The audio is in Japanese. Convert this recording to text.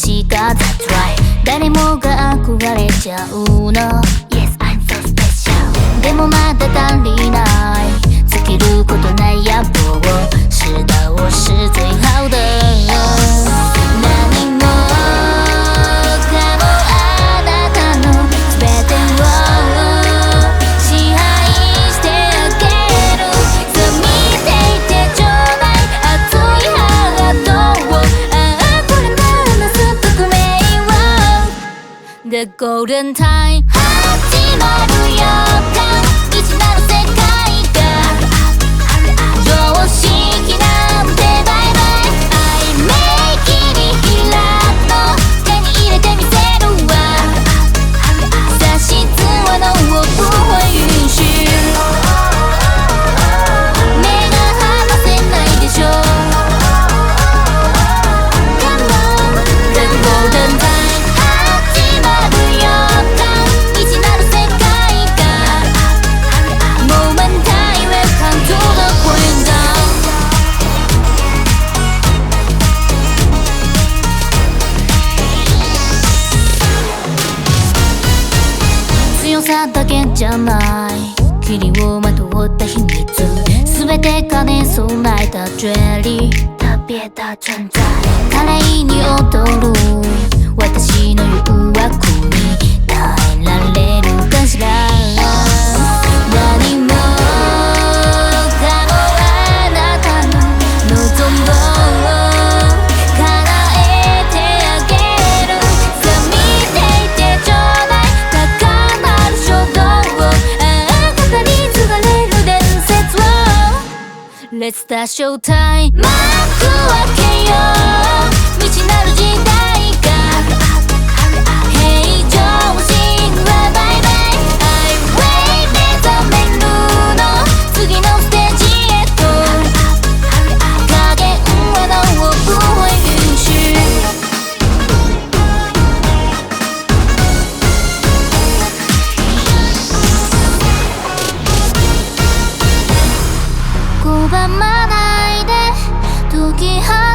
しか That's right 誰もが憧れちゃうの Yes I'm so special でもまだ足りない the golden time. だけじゃない。霧をまとった秘密。全て金ね備えたジュエリー。旅へた存在。華麗に踊る。Let's start showtime 幕開けよう拒まないで解き放